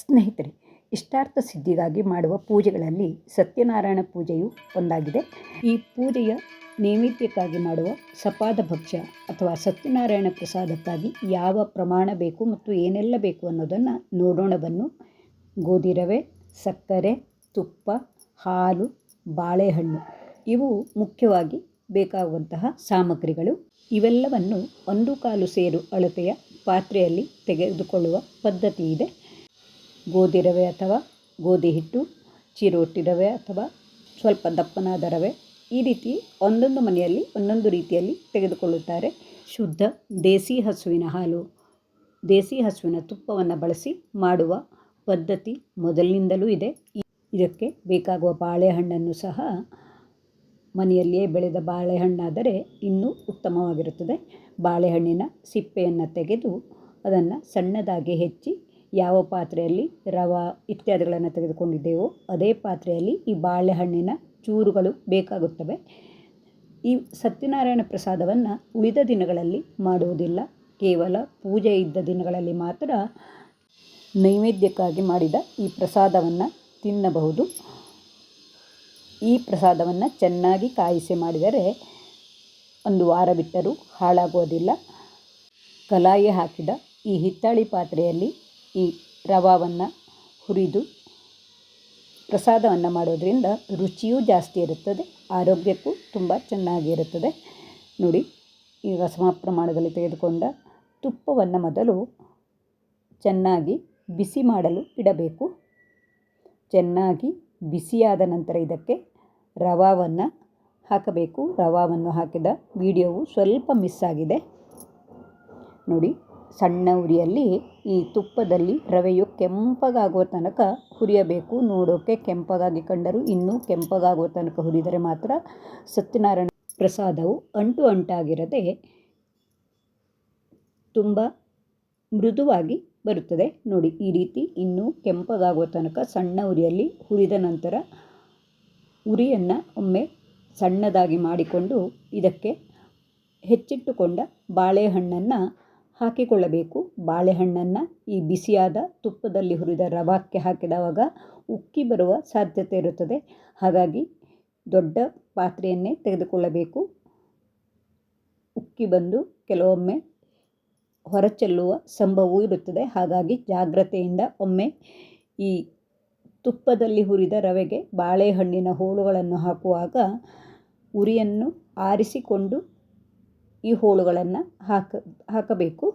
ಸ್ನೇಹಿತರೆ, ಇಷ್ಟಾರ್ಥ ಸಿದ್ಧಿಗಾಗಿ ಮಾಡುವ ಪೂಜೆಗಳಲ್ಲಿ ಸತ್ಯನಾರಾಯಣ ಪೂಜೆಯು ಒಂದಾಗಿದೆ. ಈ ಪೂಜೆಯ ನೈವೇದ್ಯಕ್ಕಾಗಿ ಮಾಡುವ ಸಪಾದ ಭಕ್ಷ್ಯ ಅಥವಾ ಸತ್ಯನಾರಾಯಣ ಪ್ರಸಾದಕ್ಕಾಗಿ ಯಾವ ಪ್ರಮಾಣ ಬೇಕು ಮತ್ತು ಏನೆಲ್ಲ ಬೇಕು ಅನ್ನೋದನ್ನು ನೋಡೋಣ ಬನ್ನು. ಗೋಧಿ ರವೆ, ಸಕ್ಕರೆ, ತುಪ್ಪ, ಹಾಲು, ಬಾಳೆಹಣ್ಣು ಇವು ಮುಖ್ಯವಾಗಿ ಬೇಕಾಗುವಂತಹ ಸಾಮಗ್ರಿಗಳು. ಇವೆಲ್ಲವನ್ನು ಒಂದು ಕಾಲು ಸೇರು ಅಳತೆಯ ಪಾತ್ರೆಯಲ್ಲಿ ತೆಗೆದುಕೊಳ್ಳುವ ಪದ್ಧತಿ ಇದೆ. ಗೋಧಿ ರವೆ ಅಥವಾ ಗೋಧಿ ಹಿಟ್ಟು ಚಿರೋಟಿ ರವೆ ಅಥವಾ ಸ್ವಲ್ಪ ದಪ್ಪನಾದ ರವೆ ಈ ರೀತಿ ಒಂದೊಂದು ಮನೆಯಲ್ಲಿ, ಒಂದೊಂದು ರೀತಿಯಲ್ಲಿ ತೆಗೆದುಕೊಳ್ಳುತ್ತಾರೆ. ಶುದ್ಧ ದೇಸಿ ಹಸುವಿನ ಹಾಲು. ದೇಸಿ ಹಸುವಿನ ತುಪ್ಪವನ್ನು ಬಳಸಿ ಮಾಡುವ ಪದ್ಧತಿ ಮೊದಲಿನಿಂದಲೂ ಇದೆ. ಇದಕ್ಕೆ ಬೇಕಾಗುವ ಬಾಳೆಹಣ್ಣನ್ನು ಸಹ ಮನೆಯಲ್ಲಿಯೇ ಬೆಳೆದ ಬಾಳೆಹಣ್ಣಾದರೆ ಇನ್ನೂ ಉತ್ತಮವಾಗಿರುತ್ತದೆ. ಬಾಳೆಹಣ್ಣಿನ ಸಿಪ್ಪೆಯನ್ನು ತೆಗೆದು ಅದನ್ನು ಸಣ್ಣದಾಗಿ ಹೆಚ್ಚಿ ಯಾವ ಪಾತ್ರೆಯಲ್ಲಿ ರವೆ ಇತ್ಯಾದಿಗಳನ್ನು ತೆಗೆದುಕೊಂಡಿದ್ದೇವೋ ಅದೇ ಪಾತ್ರೆಯಲ್ಲಿ ಈ ಬಾಳೆಹಣ್ಣಿನ ಚೂರುಗಳು ಬೇಕಾಗುತ್ತವೆ. ಈ ಸತ್ಯನಾರಾಯಣ ಪ್ರಸಾದವನ್ನು ಉಳಿದ ದಿನಗಳಲ್ಲಿ ಮಾಡುವುದಿಲ್ಲ. ಕೇವಲ ಪೂಜೆ ಇದ್ದ ದಿನಗಳಲ್ಲಿ ಮಾತ್ರ ನೈವೇದ್ಯಕ್ಕಾಗಿ ಮಾಡಿದ ಈ ಪ್ರಸಾದವನ್ನು ತಿನ್ನಬಹುದು. ಈ ಪ್ರಸಾದವನ್ನು ಚೆನ್ನಾಗಿ ಕಾಯಿಸಿ ಮಾಡಿದರೆ ಒಂದು ವಾರ ಬಿಟ್ಟರೂ ಹಾಳಾಗುವುದಿಲ್ಲ. ಕಲಾಯಿ ಹಾಕಿದ ಈ ಹಿತ್ತಾಳಿ ಪಾತ್ರೆಯಲ್ಲಿ ಈ ರವಾವನ್ನು ಹುರಿದು ಪ್ರಸಾದವನ್ನು ಮಾಡೋದರಿಂದ ರುಚಿಯೂ ಜಾಸ್ತಿ ಇರುತ್ತದೆ, ಆರೋಗ್ಯಕ್ಕೂ ತುಂಬ ಚೆನ್ನಾಗಿರುತ್ತದೆ. ನೋಡಿ, ಈ ರಸಮ ಪ್ರಮಾಣದಲ್ಲಿ ತೆಗೆದುಕೊಂಡ ತುಪ್ಪವನ್ನು ಮೊದಲು ಚೆನ್ನಾಗಿ ಬಿಸಿ ಮಾಡಲು ಇಡಬೇಕು. ಚೆನ್ನಾಗಿ ಬಿಸಿಯಾದ ನಂತರ ಇದಕ್ಕೆ ರವಾವನ್ನು ಹಾಕಬೇಕು. ರವಾವನ್ನು ಹಾಕಿದ ವಿಡಿಯೋವು ಸ್ವಲ್ಪ ಮಿಸ್ ಆಗಿದೆ. ನೋಡಿ ಸಣ್ಣ ಉರಿಯಲ್ಲಿ ಈ ತುಪ್ಪದಲ್ಲಿ ರವೆಯು ಕೆಂಪಗಾಗುವ ತನಕ ಹುರಿಯಬೇಕು. ನೋಡೋಕ್ಕೆ ಕೆಂಪಗಾಗಿ ಕಂಡರೂ ಇನ್ನೂ ಕೆಂಪಗಾಗುವ ತನಕ ಹುರಿದರೆ ಮಾತ್ರ ಸತ್ಯನಾರಾಯಣ ಪ್ರಸಾದವು ಅಂಟು ಅಂಟಾಗಿರದೆ ತುಂಬ ಮೃದುವಾಗಿ ಬರುತ್ತದೆ. ನೋಡಿ, ಈ ರೀತಿ ಇನ್ನೂ ಕೆಂಪಗಾಗುವ ತನಕ ಸಣ್ಣ ಉರಿಯಲ್ಲಿ ಹುರಿದ ನಂತರ ಉರಿಯನ್ನು ಒಮ್ಮೆ ಸಣ್ಣದಾಗಿ ಮಾಡಿಕೊಂಡು ಇದಕ್ಕೆ ಹೆಚ್ಚಿಟ್ಟುಕೊಂಡ ಬಾಳೆಹಣ್ಣನ್ನು ಹಾಕಿಕೊಳ್ಳಬೇಕು. ಬಾಳೆಹಣ್ಣನ್ನು ಈ ಬಿಸಿಯಾದ ತುಪ್ಪದಲ್ಲಿ ಹುರಿದ ರವಾಕ್ಕೆ ಹಾಕಿದವಾಗ ಉಕ್ಕಿ ಬರುವ ಸಾಧ್ಯತೆ ಇರುತ್ತದೆ. ಹಾಗಾಗಿ ದೊಡ್ಡ ಪಾತ್ರೆಯನ್ನೇ ತೆಗೆದುಕೊಳ್ಳಬೇಕು. ಉಕ್ಕಿ ಬಂದು ಕೆಲವೊಮ್ಮೆ ಹೊರಚೆಲ್ಲುವ ಸಂಭವವೂ ಇರುತ್ತದೆ. ಹಾಗಾಗಿ ಜಾಗ್ರತೆಯಿಂದ ಒಮ್ಮೆ ಈ ತುಪ್ಪದಲ್ಲಿ ಹುರಿದ ರವೆಗೆ ಬಾಳೆಹಣ್ಣಿನ ಹೋಳುಗಳನ್ನು ಹಾಕುವಾಗ ಉರಿಯನ್ನು ಆರಿಸಿಕೊಂಡು ಈ ಹೋಳುಗಳನ್ನು ಹಾಕ, ಹಾಕಬೇಕು.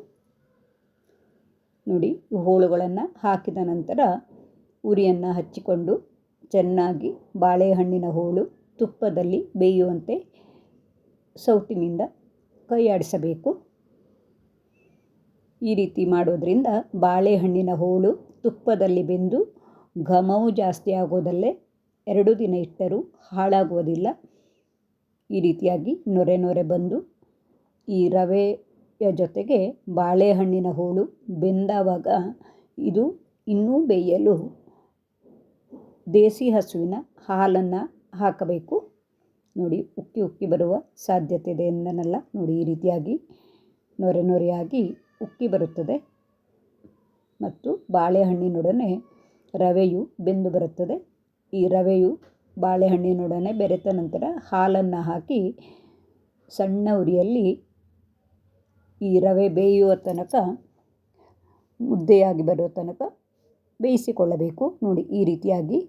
ನೋಡಿ, ಈ ಹೋಳುಗಳನ್ನು ಹಾಕಿದ ನಂತರ ಉರಿಯನ್ನು ಹಚ್ಚಿಕೊಂಡು ಚೆನ್ನಾಗಿ ಬಾಳೆಹಣ್ಣಿನ ಹೋಳು ತುಪ್ಪದಲ್ಲಿ ಬೇಯುವಂತೆ ಸೌಟಿನಿಂದ ಕೈಯಾಡಿಸಬೇಕು. ಈ ರೀತಿ ಮಾಡೋದರಿಂದ ಬಾಳೆಹಣ್ಣಿನ ಹೋಳು ತುಪ್ಪದಲ್ಲಿ ಬೆಂದು ಘಮವು ಜಾಸ್ತಿ ಆಗೋದಲ್ಲೇ ಎರಡು ದಿನ ಇಟ್ಟರೂ ಹಾಳಾಗುವುದಿಲ್ಲ ಈ ರೀತಿಯಾಗಿ ನೊರೆ ನೊರೆ ಬಂದು ಈ ರವೆಯ ಜೊತೆಗೆ ಬಾಳೆಹಣ್ಣಿನ ಹೋಳು, ಬೆಂದಾವಾಗ ಇದು ಇನ್ನೂ ಬೇಯಲು ದೇಸಿ ಹಸುವಿನ ಹಾಲನ್ನು ಹಾಕಬೇಕು. ನೋಡಿ, ಉಕ್ಕಿ ಉಕ್ಕಿ ಬರುವ ಸಾಧ್ಯತೆ ಇದೆ ಎಂದನಲ್ಲ. ನೋಡಿ, ಈ ರೀತಿಯಾಗಿ ನೊರೆ ನೊರೆಯಾಗಿ ಉಕ್ಕಿ ಬರುತ್ತದೆ. ಮತ್ತು ಬಾಳೆಹಣ್ಣಿನೊಡನೆ ರವೆಯು ಬೆಂದು ಬರುತ್ತದೆ. ಈ ರವೆಯು ಬಾಳೆಹಣ್ಣಿನೊಡನೆ ಬೆರೆತ ನಂತರ ಹಾಲನ್ನು ಹಾಕಿ ಸಣ್ಣ ಉರಿಯಲ್ಲಿ ಈ ರವೆ ಬೇಯುವ ತನಕ, ಮುದ್ದೆಯಾಗಿ ಬರುವ ತನಕ ಬೇಯಿಸಿಕೊಳ್ಳಬೇಕು. ನೋಡಿ, ಈ ರೀತಿಯಾಗಿ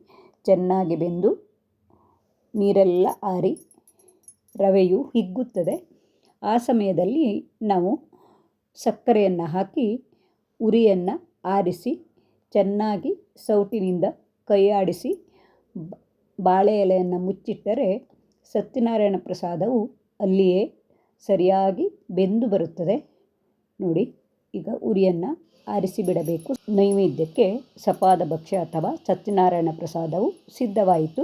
ಚೆನ್ನಾಗಿ ಬೆಂದು ನೀರೆಲ್ಲ ಆರಿ ರವೆಯು ಹಿಗ್ಗುತ್ತದೆ. ಆ ಸಮಯದಲ್ಲಿ ನಾವು ಸಕ್ಕರೆಯನ್ನು ಹಾಕಿ, ಉರಿಯನ್ನು ಆರಿಸಿ, ಚೆನ್ನಾಗಿ ಸೌಟಿನಿಂದ ಕೈಯಾಡಿಸಿ ಬಾಳೆ ಎಲೆಯನ್ನು ಮುಚ್ಚಿಟ್ಟರೆ ಸತ್ಯನಾರಾಯಣ ಪ್ರಸಾದವು ಅಲ್ಲಿಯೇ ಸರಿಯಾಗಿ ಬೆಂದು ಬರುತ್ತದೆ. ನೋಡಿ, ಈಗ ಉರಿಯನ್ನು ಆರಿಸಿ ಬಿಡಬೇಕು ನೈವೇದ್ಯಕ್ಕೆ ಸಪಾದ ಭಕ್ಷ್ಯ ಅಥವಾ ಸತ್ಯನಾರಾಯಣ ಪ್ರಸಾದವು ಸಿದ್ಧವಾಯಿತು.